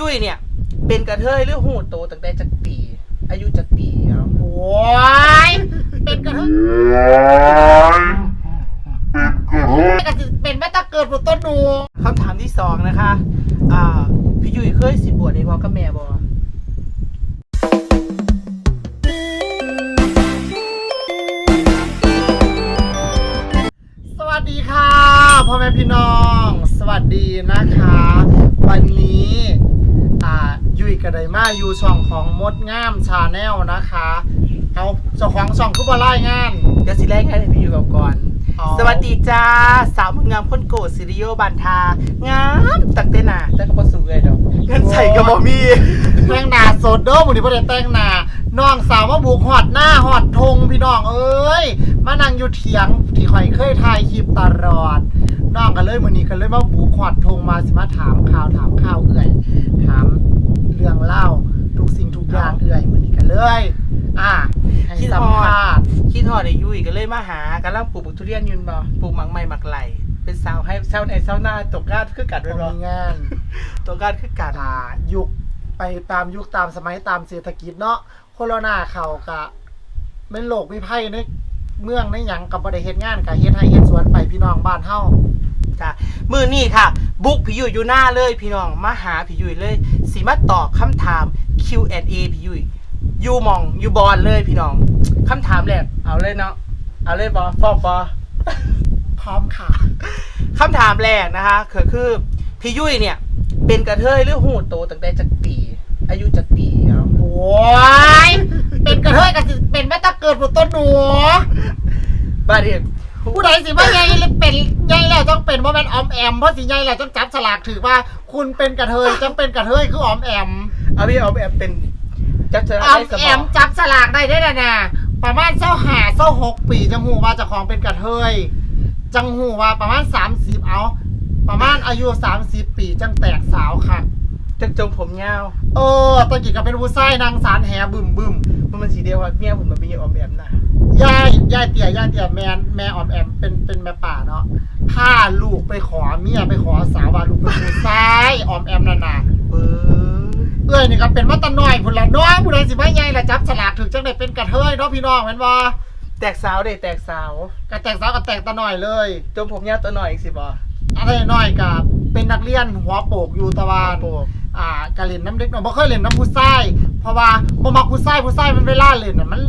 ยุ้ยเนี่ย เป็นกระเทยหรือหูโตตั้งแต่จักปี อายุจักปีเอาโอ้ยเป็นกระเทยก็สิเป็นแม่ตะเกิดบนต้นหนูคำถามที่สองนะคะ อ่า พี่ยุ้ยเคยสิบวชในพ่อกับแม่บ่สวัสดีค่ะพ่อแม่พี่น้อง สวัสดีนะคะ วันนี้อ่ายุยกระไดมาอยู่ช่องของมดงามชาแนลนะคะ เอาเจ้าของช่องคือบ่ไล่งาน เดี๋ยวสิแรกให้พี่ยุ้ยก่อน อ๋อ สวัสดีจ้า สาวมึงงามคนโกรธซิริโอบันทา งามตักเตหนาแต่ก็บ่สูงเลยดอกเงินใส่ก็บ่มี แต่งหน้าสดเด้อมื้อนี้บ่ได้แต่งหน้าน้องสาวมาบุกฮอดหน้าฮอดทงพี่น้องเอ้ย มานั่งอยู่เถียงที่ข่อยเคยถ่ายคลิปตลอด น้องก็เลยมื้อนี้ก็เลยมาบุกฮอดทงมาสิมาถามข่าวถามข่าวเอื่อย ถามเรื่องเล่าทุกสิ่งทุกอย่างเอื่อยมื้อนี้ก็เลย อ่าให้คิดสัมฮอภาดษณ์คิดฮอดไอ้ยุ้ยก็เลยมาหากำลังปลูกบักทุเรียนอยืนบ่ปลูกหมักใหม่หมักไหลเป็นสาวให้เช้าในเช้าหน้าตกงานคือกัดบ่ไว้บ่มีงาน ตกงานคือกัดอ่ายุคไปตามยุคตามสมัยตามเศรษฐกิจเนาะโคโรนาเข้ากะเป็นโรควิภัยในเมืองในหยังกับบ่ได้เฮ็ดงานกะเฮ็ดให้เฮ็ดสวนไปพี่น้องบ้านเฮา จ้ะมื้อนี้ค่ะ บุกพี่ยุ้ยอยู่หน้าเลยพี่น้องมาหาพี่ยุ้ยเลยสิมาตอบคำถาม Q&A พี่ยุ้ยอยู่หมองอยู่บอลเลยพี่น้องคำถามแรกเอาเลยเนาะเอาเลยบอฟอมบอ พร้อมค่ะ คำถามแรกนะคะคือคือพี่ยุ้ยเนี่ย เป็นกระเทยหรือหูโตตั้งแต่จักปี อายุจักปีเอาโอ้ยเป็นกระเทยก็สิเป็นแม่ตะเกิดบนต้นหนูบ้านเรียน ผู้ใดสิว่าใหญ่เลยเป็นใหญ่แล้วต้องเป็นบ่แม่นออมแอมเพราะสิใหญ่แล้วต้องจับฉลากถือว่า คุณเป็นกระเทยจังเป็นกระเทยคือออมแอมเอาพี่เอาแบบเป็นจักเจอออมได้สแอมอมงจับฉลากได้ได้แล้วนะประมาณเจ้าหาเจ้าหกปีจังหูว่าเจะของเป็นกระเทยจังหูว่าประมาณสามสิบเอา ประมาณอายุสามสิบปีจังแตกสาวค่ะ จักจงผมยาวเออตะกี้ก็เป็นผู้ชายนางสารแหบึมบึมมันมันสีเดียวว่าเมียผมมันมีออมแอมนะยาย ยายเตี่ยยายเตี่ยแมนแม่ออมแอมเป็นเป็นแม่ป่าเนาะพาลูกไปขอเมียไปขอสาวว่าลูกเป็นผู้ชายออมแอมนั่นน่ะเออเอ้ยนี่ก็เป็นมาแตะน้อยพุ่นละเน้อยผู้ใดสิมาใหญ่ละจับฉลากถึงจังได้เป็นกระเทยเนาะพี่น้องแม่นบ่แตกสาวเด้แตกสาวกระแตกสาวกระแตกตะน้อยเลยจงผมยาวตัวหน่อยอีกสิบออะไรน้อยกับเป็นนักเรียนหัวโปกอยู่ตะวันโปกอ่ากะเล่นน้ำเด็กน้อยบ่เคยเล่นน้ำผู้ชายเพราะว่าบ่มักผู้ชายผู้ชายมันเวลาเล่นน่ะมัน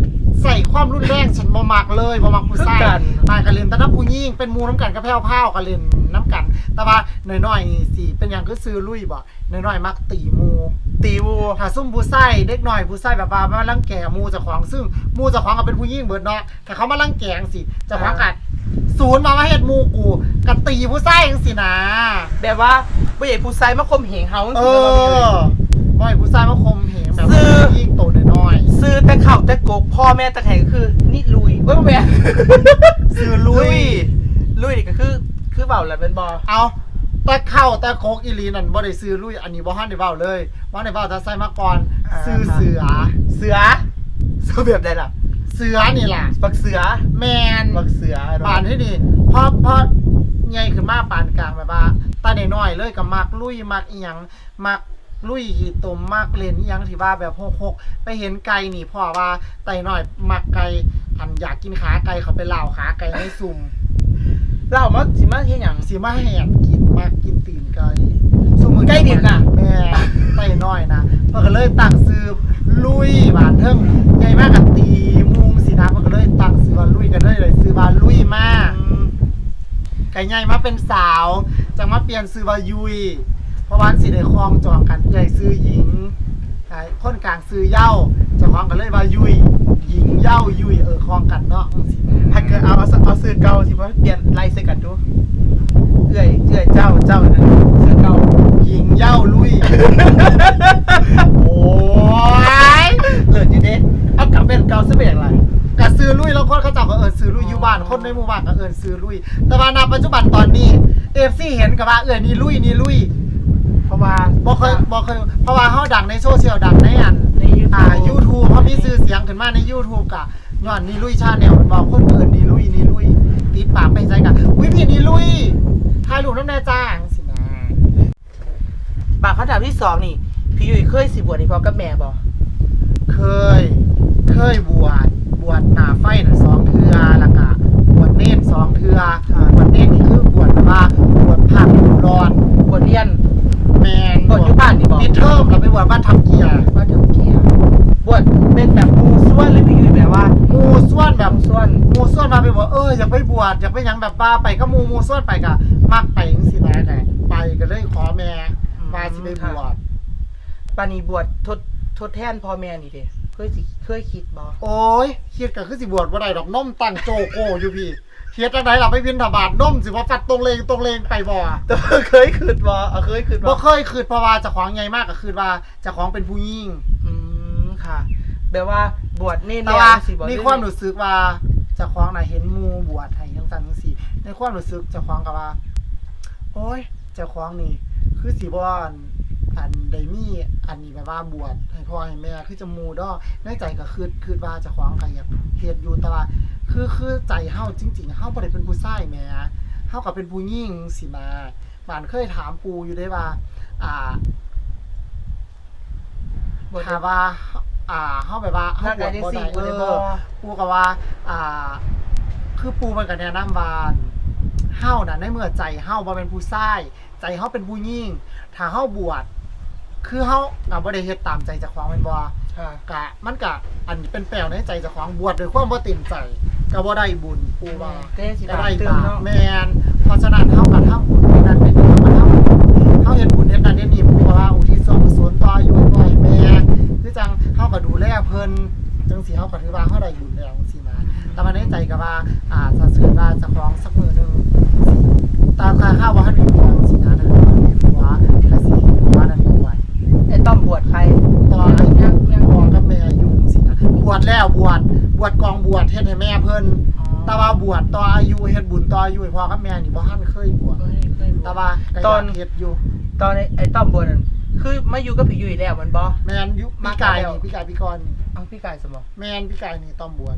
ใส่ความรุนแรงฉันบ่มักเลยบ่มักผู้ชายมากะเล่นแต่น้ำผู้หญิงเป็นหมู่น้ำกันก็แพ้วๆกะเล่นน้ำกัน แต่ว่าน้อยๆนี่สิเป็นหยังคือซื้อลุยบ่น้อยๆมักตีหมู่ตีวูถ้าซุ่มผู้ชายเด็กน้อยผู้ชายแบบว่ามาลังแก่หมู่เจ้าของซึ่งหมู่เจ้าของก็เป็นผู้หญิงเบิดเนาะถ้าเขามาลังแกจังสิเจ้าของกัดศูนย์มาว่าเฮ็ดหมู่กูก็ตีผู้ชายจังสินะ แบบว่าผู้ใหญ่ผู้ชายมาคมเหงเฮาเอสิบ่มีเลยอบ่ให้ผู้ชายมาคมเหงแบบซื้อยิ่งโตน้ อยซื้อแต่เข่าแต่โกกพ่อแม่ตะแคงก็คือ นี่ลุยเว้ยแม่ๆซื้อลุย ลุยนี่ก็คือ คือเบาแหละเป็นบอเอาแต่เข้าแต่โคกอีหลีนั่นบ่ได้ซื้อลุยอันนี้บ่ฮั่นได้เว้าเลยบ่ได้เว้าแต่ใส่มาก่อนซื้อเสือ เสือเสือแบบใดล่ะ เสือนี่ล่ะบักเสือแมนบักเสือเะปานที่นี่พอพอใหญ่ขึ้นมาปานกลางแบบว่าตาน้อยๆเลยกับมักลุยมักอีหยังมัก ลุยขี่ตุ่มมักเล่นอีหยังที่ว่าแบบหกๆไปเห็นไก่นี่พ่อว่าไตน้อยมักไก่อันอยากกินขาไก่เขาไปเล่าขาไก่ให้ซุ่มเล่ามาสิมาเฮ็ดหยังสิมาแหนกินมักกินตีนไก่ซุมือไก่ดิบน่ะ แม่ไตน้อยนะเพิ่นก็เลยตั้งซื้อลุยบานเทิงใหญ่มากกับตีมุงสินะเพิ่นก็เลยตั้งซื้อว่าลุยกันเลยเลยซื้อว่าลุยมากอืมไก่ใหญ่มาเป็นสาวจังมาเปลี่ยนซื้อว่ายุยเพ ราะว่าสิได้คลองจองกันเอื้อยซื้อหญิงไอ้คนกลางซื้อเหย้าเจ้าของก็เลยว่ายุยหญิงเหย้ายุยเออคลองกันเนาะจังซี่ถ้าเกิดเอาเอาเอาซื้อเก่าสิว่าเปลี่ยนไล่ใส่กันดูเอื้อยเอื้อยเจ้าเจ้านั่นซื้อเก่าหญิงเหย้าลุย โอ้ยเลิศอยู่เด้เอากลับเป็นเก่าซะเป็นอย่างไร ก็ซื้อลุยแล้วคนเขาเจับก็เอินซื้อลุยอยู่บ้านคนในหมู่บ้านก็เอินซื้อลุย แต่ว่าณปัจจุบันตอนนี้ FC เห็นกับว่าเอินนี่ลุยนี่ลุย บ่เคยบ่เคยเพราะว่าเฮาดังในโซเชียลดังในอันใน YouTube อ่า YouTube เขามีชื่อเสียงขึ้นมาใน YouTube กะย้อนนี่ลุยชาแนลมันบอกคนเอิ้นนี่ลุยนี่ลุยติดปากไปใส่กะอุ้ยพี่นี่ลุยถ่ายรูปน้ำแน่จ้าจังสินะปากคำถามที่สองนี่ พี่ยุ้ยเคยสิบวชให้พ่อกับแม่บ่เคย เคยบวชบวชหนาไฟน่ะสองเทือแล้วก็บวชเนตรสองเทือบวชเนตรนี่คือบวชแบบว่าบวชภาคฤดูร้อน บวชเรียน แมนบวชอยู่บ้านนี่บ่ปิดเทอมเราไปบวชบ้านทำเกียร์ว่าทำเกียร์บวชเป็นแบบมูส่วนหรือพี่ยุ้ยแบบว่าหมูส่วนแบบส่วนหมูส่วนมาไปบอกเอออยากไปบวชอยากไปหยังแบบบ้าไปก็หมูหมูส่วนไปกะมักไปจังสินะแต่ไปก็เลยขอแม่มาสิไปบวชปานีบวชทดทดแทนพ่อแม่นี่เด้เคยสิเคยคิดบ่โอ้ยเครียดก็คือสิบวชบ่ได้ดอกน้มตั้งโจโกอยู่พี่ เครียดจังไดล่ะไปบินถบาทน้มสิว่าฟัดตรงเลงตรงเลงไปบ่อะแต่ว่าเคยคิดบ่เออเคยคิดบ่บ่เคยคืดเพราะว่าเจะของใหญ่มากก็คือว่าเจะของเป็นผู้หญิงอืมค่ะแบบว่าบวชนี่แต่ว่าสิบ่มีความรู้สึกว่าเจะของน่ะเห็นหมู่บวชให้จังซั่นจังซี่ ในความรู้สึกเจะของก็ว่า โอ้ยเจะของนี่ คือสิบ่อันอันได้มีอันนี้แบบว่าบวชให้พ่อให้แม่คือจะหมู่ดอกในใจก็คือคือว่าเจะของก็อยากเฮ็ดอยู่แต่ว่า คือคือใจเฮาจริง ๆเฮาบ่ได้เป็นผู้ชายแหมเฮาก็เป็นผู้หญิงสิมาบ้านเคยถามปู่อยู่ได้ว่า อ่าบวชถามว่า อ่าเฮาแบบว่าเฮาร่างบกาวยชจังบ่ซี่ได้บ่เอได้บ่อปูก็ว่า อ่า คือปูมันก็แนะนำว่าเฮาน่ะในเมื่อใจเฮาบ่เป็นผู้ชายใจเฮาเป็นผู้หญิงถ้าเฮาบวชคือเฮาก็บ่ได้เฮ็ดตามใจเจ้าของแม่นบ่ ค่ะ กะมันกะอันเป็นแปลวในใจเจ้าของบวชด้วยความบ่เต็มใจ ก็บ่ได้บุญปูว่าก็ยังสิก็บาปได้เติมบาปเนาะแม่นเพราะฉะนั้นเฮาก็ทำบุญในนั้นเป็นเฮาก็ทำบุญเฮาเฮ็ดบุญในนั้นเฮ็ดนี่ปูก็ว่าอุทิศส่วนกุศลต่ออายุให้พ่อให้แม่คือจังเฮาก็ดูแลเพิ่นจังสิเฮาก็ถือว่าเฮาได้บุญแล้วจังซี่นะแต่ว่าในใจก็ว่าอ่าถ้าซื้อว่าเจะครองสักมื้อหนึงตามค่าข้าวบ่ทันมีผัวจังซี่นะถ้าเกิดว่ามีผัวก็สิว่านั้นด้วย ไอ้ต้อมบวชใครต่อให้ยังยังพ่อกับแม่อยู่จังซี่นะบวชแล้วบวชบ วชกองบวชเฮ็ดให้แม่เพิ่นแต่ว่าบวชต่ออายุเฮ็ดบุญต่ออายุให้พ่อกับแม่นี่บ่ทันเคยบวชเคยเคยบวชแต่ว่าก็ตอนอยากเฮ็ดอยู่ตอนไอ้ไอ้ต้อมบวชนั่นคือมาอยู่กับพี่ยุ้ยแล้วมันบ่แม่นอยู่มาพี่กายแล้วนี่พี่กายพี่กรนี่เอ้าพี่กายสมองแม่นพี่กายนี่ต้องบวช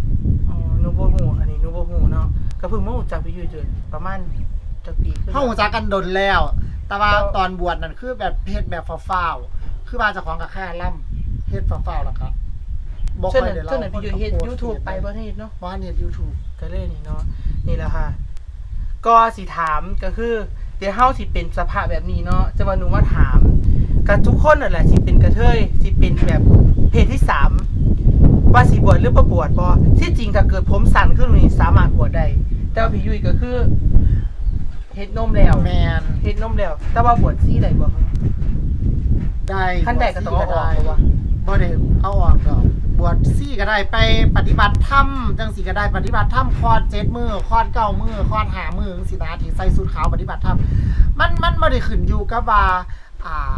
อ๋อหนูบ่ฮู้อันนี้หนูบ่ฮู้เนาะก็เพิ่งมารู้จักพี่ยุ้ยเดือนประมาณจักปีขึ้นเฮารู้จักกันดนแล้ว แต่ว่าแล้วตอนบวชนั่นคือแบบเฮ็ดแบบฟ้าวๆคือว่าเจ้าของก็แค่ล่ำเฮ็ดฟ้าวๆแล้วก็ บ่เช่นค่อยนั้นได้เช่นนั้นพี่ยุ้ยเฮ็ดคนก็โพสต์ YouTube ไปบ่ได้เฮ็ดเนาะบ่ทันเฮ็ด YouTube ก็เลยนี่เนาะนี่แหละค่ะ ก็สิถามก็คือเดี๋ยวเฮาสิเป็นสภาพแบบนี้เนาะจะมาหนูมาถามกับทุกคนนั่นแหละสิเป็นกระเทยสิเป็นแบบเพศที่สามว่าสิบวชหรือบ่บวชบ่ที่จริงถ้าเกิดผมสั่นขึ้นนี่สามารถบวชได้แต่ว่าพี่ยุ้ยก็คือเฮ็ดนมแล้วแม่นเฮ็ดนมแล้ว แต่ว่าบวชซี่ได้บ่คะได้ขั้นใดก็ต้องเอาออกได้บ่วะบ่ได้เอาออกดอก บวชซี่ก็ได้ไปปฏิบัติธรรมจังสีก็ได้ปฏิบัติธรรมคอดเจ็ดมือคอดเก้ามือคอดหามือจังสีนะที่ใส่สุดขาวปฏิบัติธรรมมันมันบ่ได้ขึ้นอยู่กับว่าอ่า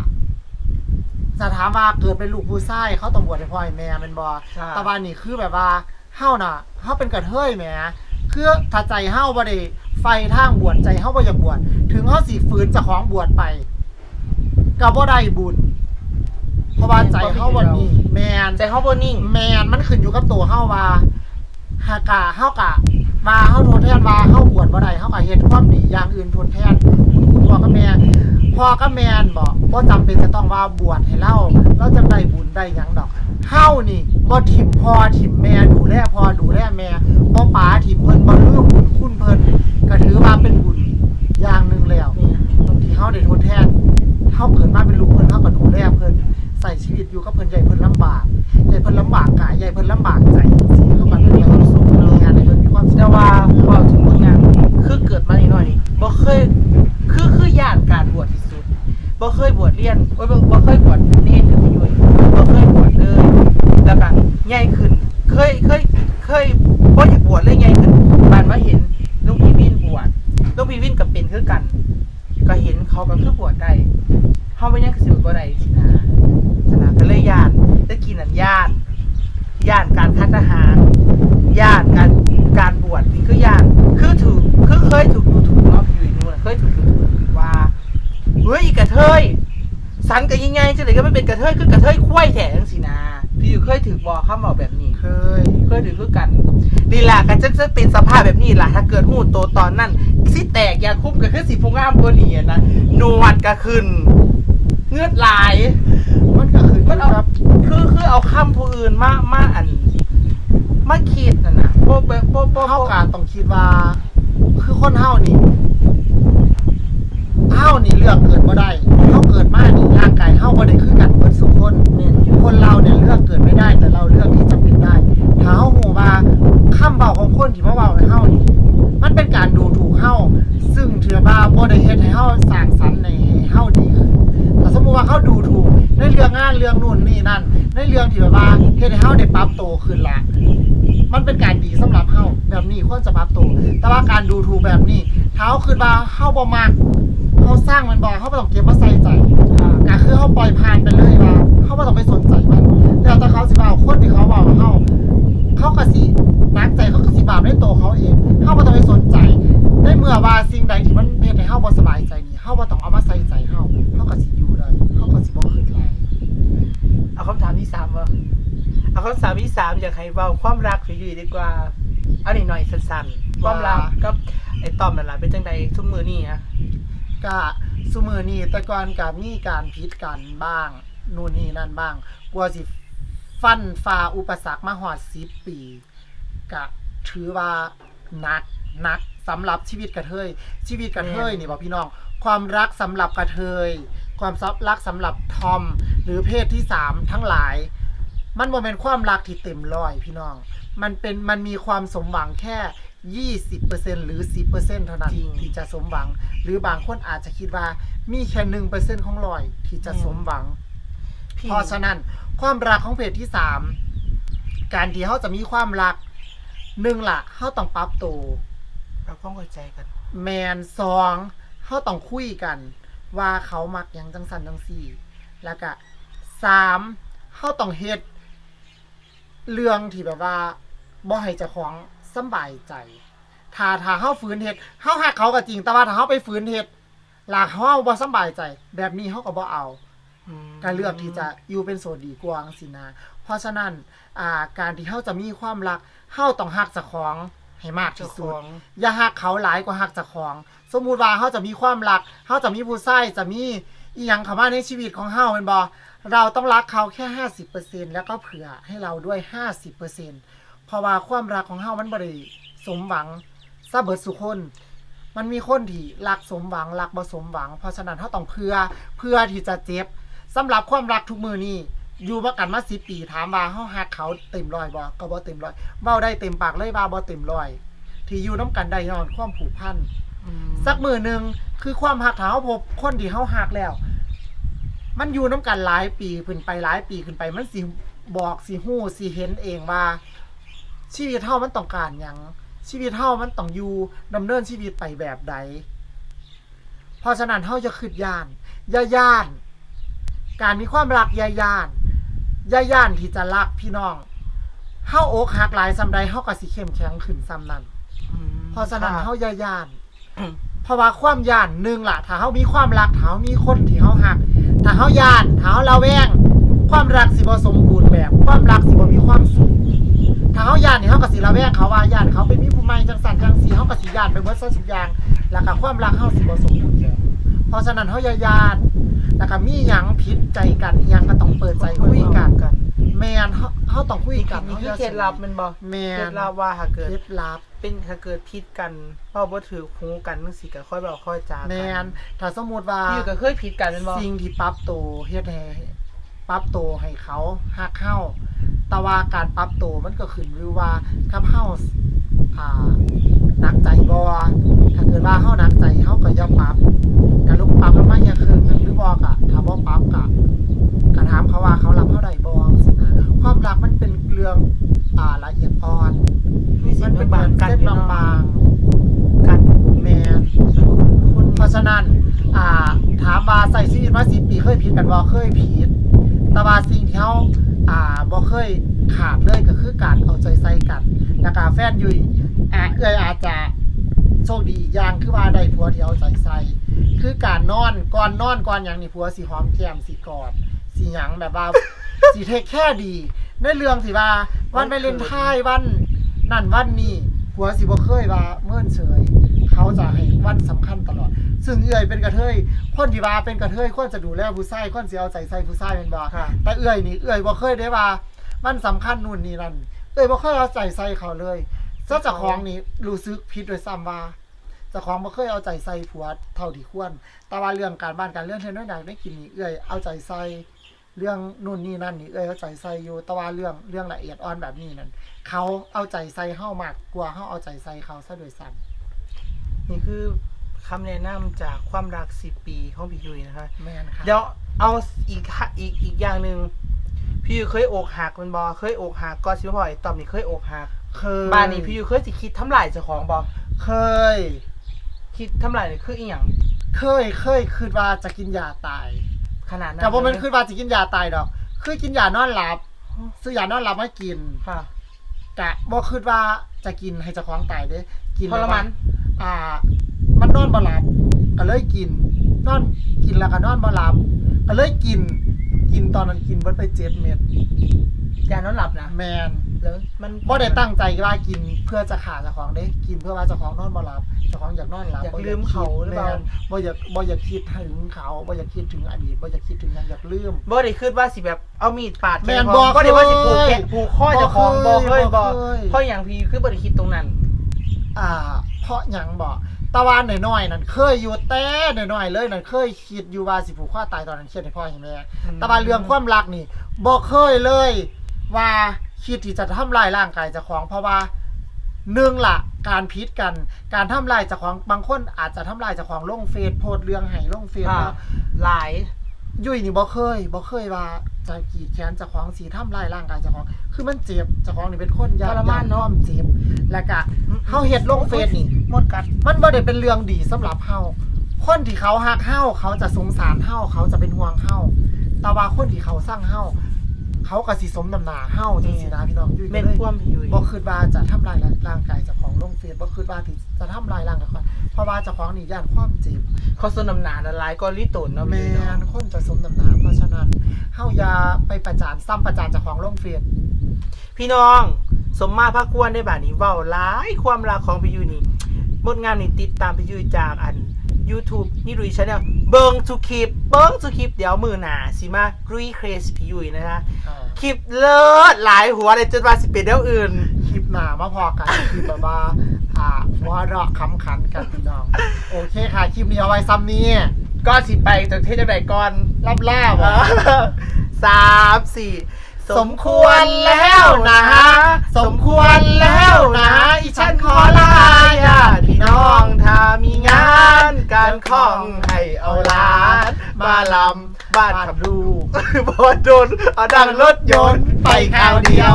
จะถามว่าเกิดเป็นลูกผู้ชายเขาต้องบวชให้พ่อให้แม่แม่นบ่ใช่แต่ว่านี่คือแบบว่าเฮาน่ะเฮาเป็นกระเทยแหมคือถ้าใจเฮาบ่ได้ไฟทางบวชใจเฮาบ่อยากบวชถึงเฮาสิฝืนเจ้าของบวชไปก็บ่ได้บุญ เพราะว่าใจเฮาบ่นี่แม่นใจเฮาบ่นิ่งแม่นมันขึ้นอยู่กับตัวเฮาว่าหากะเฮากะมาเฮาทดแทนว่าเฮาบวชบ่ได้เฮาก็เฮ็ดความดีอย่างอื่นทดแทนคุณคุณพ่อกับแม่พ่อกับแม่นบ่บ่จำเป็นจะต้องว่าบวชให้เราเราจะได้บุญได้หยังดอกเฮานี่บ่ถิ่มพ่อถิ่มแม่ดูแลพ่อดูแลแม่ ก็เห็นเขาก็คือบวชได้เฮาบ่ยังสิบวชบ่ได้สินะฉะนั้นก็เลยย่านแตะกี้นั่นย่านย่านการคัดทหารญาติการการบวชนี่คือญาติคือถูกคือเคยถูกดูถูกเนาะอยู่อีกนู่นเคยถูกดูถูกว่าเฮ้ยอีกระเทยสันกันยังไงจะเลยก็ไม่เป็นกระเทยคือกระเทยคุ้ยแถงสินะพี่อยู่เคยถือบอกข้าบอกแบบนี้เคยเคยถือคือกันนี่แหละกันจะจะเป็นสภาพแบบนี้ล่ะถ้าเกิดหูโตตอนนั้น สิแตกยาคุบก็คือสีพุงามกว่านี้อะนะหนวดก็ขึ้น เงือดลาย มันก็อื่นมามาอันมาคิดน่ะนะโป๊ะเป๊ะโป๊ะโป๊ะเฮาโป๊ะ กาต้องคิดว่า คือคนเฮานี่เฮานี่เลือกเกิดบ่ได้เฮาเกิดมานี่ร่างกายเฮาบ่ได้คือกันเบิดสุกคนแม่นอยู่คนเราเนี่ยเลือกเกิดไม่ได้ แต่เราเลือกที่จะเป็นได้ถ้าเฮาหูว่าคำเบาของคนที่มาเบาให้เฮานี่ มันเป็นการดูถูกเฮาซึ่งถือว่าบ่ได้เฮ็ดให้เฮาสร้างสรรค์ในให้เฮาดีขึ้นแต่สมมุติว่าเขาดูถูกในเรื่องงานเรื่องนู่นนี่นั่น ในเรื่องที่แบบว่าเฮ็ดให้เฮาได้ปรับโตวขึ้นละมันเป็นการดีสำหรับเฮาแบบนี้ควรจะปรับโตวแต่ว่าการดูถูกแบบนี้ถ้าเฮาคิดว่าเฮาบ่มักเฮาสร้างมันบ่เฮาบ่ต้องเก็บมาใส่ใจอ่าก็คือเขาปล่อยผ่านไปเลยว่าเขาไม่ต้องไปสนใจมันแล้วแต่เขาสิว่าคนที่เขาบอกว่าเขาเขากสิ นักใจเขากสิบาปในตัวเขาเองเขาไม่ต้องไปสนใจในเมื่อว่าสิ่งใดที่มันเฮ็ดให้เขาบ่สบายใจนี่เขาบ่ต้องเอามาใส่ใจเขาเขากสิอยู่ได้เขากสิบ่ขึ้นไหลเอาคำถามที่สามวะเอาคำถามที่สามอยากให้เบาความรักพี่ยุ้ยดีกว่าเอาหน่อยหน่อยสั้นๆความรักกับไอ้ต้อมนั่นแหละเป็นจังใดทุกมือนี่ฮะก็ซุมือนี้แต่ก่อนก็มีการผิดกันบ้างนู่นนี่นั่นบ้างกลัวสิฟันฝ่าอุปสรรคมาหอด10ปี ก็ถือว่าหนักหนักสำหรับชีวิตกระเทย ชีวิตกระเทยนี่บอกพี่น้อง ความรักสำหรับกระเทย ความซับรักสำหรับทอม หรือเพศที่สามทั้งหลาย มันบ่เป็นความรักที่เต็มร้อยพี่น้อง มันเป็นมันมีความสมหวังแค่ 20%หรือ 10%เท่านั้นจริง ที่จะสมหวัง หรือบางคนอาจจะคิดว่ามีแค่หนึ่งเปอร์เซ็นของร้อยที่จะสมหวัง พี่เพราะฉะนั้นความรักของเพศที่สามการที่เขาจะมีความรัก หนึ่งละเขาต้องปรับตัวเราต้องเข้าใจกัน แมนสองเขาต้องคุยกัน ว่าเขามักหยังจังสันจังสี่แล้วก็สามเขาต้องเฮ็ดเรื่องที่แบบว่าบ่ให้เจ้าของสำบายใจ ถ้าถ้าเขาฝืนเฮ็ดเขาหักเขาก็จริง แต่ว่าถ้าเขาไปฝืนเฮ็ดหลากเขาบ่สำบายใจ แบบนี้เขาก็บ่เอา การเลือกที่จะอยู่เป็นโสดดีกว่าสินะ เพราะฉะนั้นอ่าการที่เขาจะมีความรัก เขาต้องหักเจ้าของให้มากเจ้าที่ขสุดองอย่าหักเขาหลายกว่าหักเจ้าของ สมมุติว่าเขาจะมีความรักเขาจะมีผู้ใส่จะมีอีหยังเข้ามาในชีวิตของเฮาเป็นบ่เราต้องรักเขาแค่ห้าสิบเปอร์เซ็นแล้วก็เผื่อให้เราด้วยห้าสิบเปอร์เซ็นเพราะว่าความรักของเฮามันบ่ได้สมหวังซะเบิดสุคนมันมีคนที่รักสมหวังรักบ่สมหวัง เพราะฉะนั้นเขาต้องเพื่อเพื่อที่จะเจ็บสำหรับความรักทุกมือนี่ อยู่มากันมาสิปีถามว่าเฮาฮักเขาเต็มร้อยบ่ก็บ่เต็มร้อยเว้าได้เต็มปากเลยว่าบ่เต็มร้อย ที่อยู่น้ำกันได้ย้อนความผูกพันอืมสักมือหนึ่งคือความหักถ้าเขาพบคนที่เขาหักแล้ว มันอยู่น้ำกันหลายปีขึ้นไปหลายปีขึ้นไป มันสิบอกสิหู้สิเห็นเองว่า ชีวิตเฮามันต้องการหยังชีวิตเฮามันต้องอยู่ดำเนินชีวิตไปแบบใดเพราะฉะนั้นเฮาจะขึ้นย่านอย่าย่าน การมีความรักอย่าย่านอ ย่าย่านที่จะรักพี่น้องเฮาอกหักหลายซำใดเฮาก็สิเข้มแข็งขึ้นซ้ำนั้นอืมเพราะฉะนั้นค่ะเฮาอย่าย่านอืมเพราะว่าความย่านหนึ่งล่ะ ถ้าเฮามีความรักถ้าเฮามีคนที่เฮาหัก ถ้าเฮาย่านถ้าเฮาระแวง ความรักสิบ่สมบูรณ์แบบ ความรักสิบ่มีความสุขถ้าเฮาย่านนี่เฮาก็สิระแวงเขาว่าย่านเขาไปมีผู้ใหม่จังสั่นจังสีเฮาก็สิย่านไปเบิดซะทุกอย่าง แล้วก็ความรักเฮาสิบ่สมบูรณ์แบบเพราะฉะนั้นเฮาอย่าย่าน แล้วก็มีหยังผิดใจกันอีหยังก็ต้องเปิดใจคุยกันกันแม่นเฮาเฮาต้องคุยนี่กันนี่คือฮาเคล็ดลับมันบ่แม่เคล็นดลับว่าถ้าเกิดเคล็ดลับ เป็นถ้าเกิดผิดกันเว้าบ่ถือหูกันจังซี่ก็ค่อยเว้าค่อยจากันแม่นถ้าสมมุติว่า พี่ก็เคยผิดกันแม่นบ่สิ่งที่ปรับตัวเฮ็ดให้ปรับตัวให้เขาฮักเฮาแต่ว่าการปรับตัวมันก็ขึ้นอยู่ว่ากับเฮาอ่าหนักใจบ่ถ้าเกิดว่า อนก่อนนอนก่อนหยังนี่ผัวสิหอมแก้มสิกอดสิหยังแบบว่า สิเทคแค่ดี ในเรื่องสิว่าวันไปเล่นท้ายวัน นั่นวันนี้ผัวสิบ่เคยว่าเมื่นเฉย เขาจะให้วันสำคัญตลอด ซึ่งเอื่อยเป็นกระเทยคนที่ว่าเป็นกระเทยควรจะดูแลผู้ชายควรสิเอาใจใส่ผู้ชายเป็นบ่ค่ะ แต่เอื่อยนี่เอื่อยบ่เคยได้ว่ามันสำคัญนู่นนี่นั่น เอ้ยบ่เคยเอาใจใส่เขาเลยเจ้าเจ้าของนี่รู้สึกผิดโดวยซ้ำว่าเจ้าของบ่เคยเอาใจใส่ผัวเท่าที่ควร แต่ว่าเรื่องการบ้านการเรื่องเทนน้อยๆได้กินนี่เอ้ยเอาใจใส่เรื่องนู่นนี่นั่นนี่เอ้ยเอาใจใส่อยู่แต่ว่าเรื่องเรื่องละเอียดอ่อนแบบนี้นั่นเขาเอาใจใส่เฮามากกว่าเฮาเอาใจใส่เขาซะโดวยซ้ำนี่คือคำแนะนำจากความรักสิปีของพี่ยุ้ยนะคะแม่นค่ะเดี๋ยวเอาอีกค่ะอีกอีกอย่างหนึ่งพี่ยุ้ยเคยอกหักมันบอเคยอกหักก็สิบ่พอไอ้ตอมนี่เคยอกหักเคยบ้านนี้พี่ยุ้ยเคยสิคิดทำลายเจ้าของบอเคย คิดทำลายนี่คืออีหยังเคยเคยคิดว่าจะกินยาตาย ขนาดนั้นแต่ว่ามันเลยคิดว่าจะกินยาตายดอก คือกินยานอนหลับ ซื้อยานอนหลับมากินค่ะกะบ่คิดว่าจะกินให้เจ้าของตายเด้กินทรมานอ่า มันนอนบ่หลับก็เลยกิน นอนกินแล้วก็นอนบ่หลับก็เลยกิน กินตอนนั้นกินเบิดไปเจ็ดเม็ด ยานอนหลับนะแมนแล้วมันบ่ได้ตั้งใจว่ากินเพื่อจะขาเจ้าของเด้กินเพื่อว่าเจ้าของนอนบ่หลับเจ้าของอยากนอนหลับอยากบ่ลืมเขาหรือเปล่าแม่นบ่อยากบ่อยากคิดถึงเขาบ่อยากคิดถึงอดีตบ่อยากคิดถึงหยังอยากลืมบ่ได้คิดว่าสิแบบเอามีดปาดแม่นขบ่บ่ได้ว่าสิผูกเคยแขนผูกข้อเจ้าของบ่บ่เคเคยยบ่บ่เคยเพราะอย่างพี่คือบ่ได้คิดตรงนั้น อ่า เพราะหยังบ่ตะวันหน่อยๆนั่นเคยอยู่แต่หน่อยๆเลยนั่นเคยคิดอยู่ว่าสิผูกคอตายตอนนั้นเครียดให้พ่อให้แม่อืมแตะวันเรื่องความรักนี่บ่เคยเลย ว่าคิดที่จะทำลายร่างกายเจ้าของ เพราะว่าหนึ่งล่ะการพิษกัน การทำลายเจ้าของบางคนอาจจะทำลายเจ้าของลงเฟซโพสต์เรื่องให้ลงเฟซค่ะว่าหลาย ยุ้ยนี่บ่เคยบ่เคยว่าจะกรีดแขนเจ้าของสีทำลายร่างกายเจ้าของ คือมันเจ็บเจ้าของนี่เป็นคนยาทรมานเนอะยอมเจ็บแล้วก็เฮาเฮ็ดลงเฟซนี่ หมดกัด มันบ่ได้เป็นเรื่องดีสำหรับเฮาคนที่เขาฮักเฮาเขาจะสงสารเฮาเขาจะเป็นห่วงเฮาแต่ว่าคนที่เขาสร้างเฮา เขาก็สิสมน้ำหน้าเฮาจังซี่นะพี่น้องยุ้ยก็เม่นเลยความพี่ยุ้ยบ่คิดว่าจะทำลายร่างกายเจ้าของลงเฟซบ่คิดว่าที่จะทำลายร่างกายเขาเพราะว่าเจ้าของนี่ย่านความเจ็บเขาสนำหนานะหลายก็ลิโตนเนาะแมพี่ยุ้ยนเนาะคนจะสมน้ำหน้าเพราะฉะนั้นเฮาอย่าไปประจานซ้ำประจานเจ้าของลงเฟซพี่น้อง สมมาพระควรได้บ่านี้เว้าหลายความรักของพี่ยุ้ยนี่มดงามนี่ติดตามพี่ยุ้ยจากอัน YouTube นี่รุยชาแนลเบิงทุกคลิปเบิงทุกคลิปเดี๋ยวมือหนาสิมารุยเครสพี่ยุ้ยนะคะคลิปเลิศหลายหัวเลยจนว่าสิเป็นเดี๋ยวอื่น คลิปหน้ามาพอกันคลิปแบบว่าอ่าหัวเราะขำขันกันพี่น้อง โอเคค่ะคลิปนี้เอาไว้ซ้ำนี้ก็สิไปจากเทศจังใดก่อนรับล่าเอบ่อสามสี่ สมควรแล้วนะสมควรแล้วนะอีฉันขอลาญาติพี่น้องถ้ามีงานการข้องให้เอาหลานมาลำบ้านขับลูกบอดนเอาดังรถยนต์ไปข่าวเดียว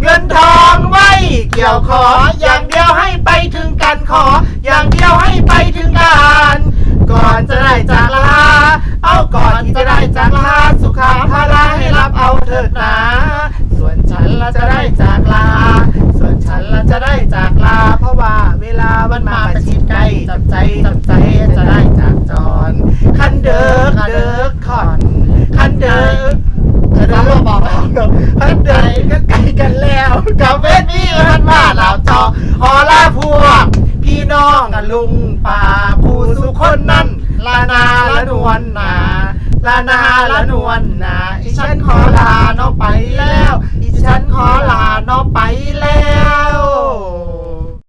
เงินทองไม่เกี่ยวขอ อย่างเดียวให้ไปถึงกันขอ อย่างเดียวให้ไปถึงกัน ก่อนจะได้จากลา เอาก่อนที่จะได้จากลาสุขาภาระให้รับเอาเถิดนะส่วนฉันละจะได้จากลา ส่วนฉันละจะได้จากลา เพราะว่าเวลามันมาประชิดใกล้จับใจจับใจจะได้จากจร คันเดิกเดิกขอน คันเดิกเดี๋ยวเราบอกพันเดินก็ไกลกันแล้วกับเวทนี้มันมาเหล่าจอขอลาพวก พี่น้องกับลุงป่าผู้สุคนนั้นลานาละน วลนาลานาละนวลนาอีฉันขอลาน้องไปแล้วอีฉันขอลาน้องไปแล้ว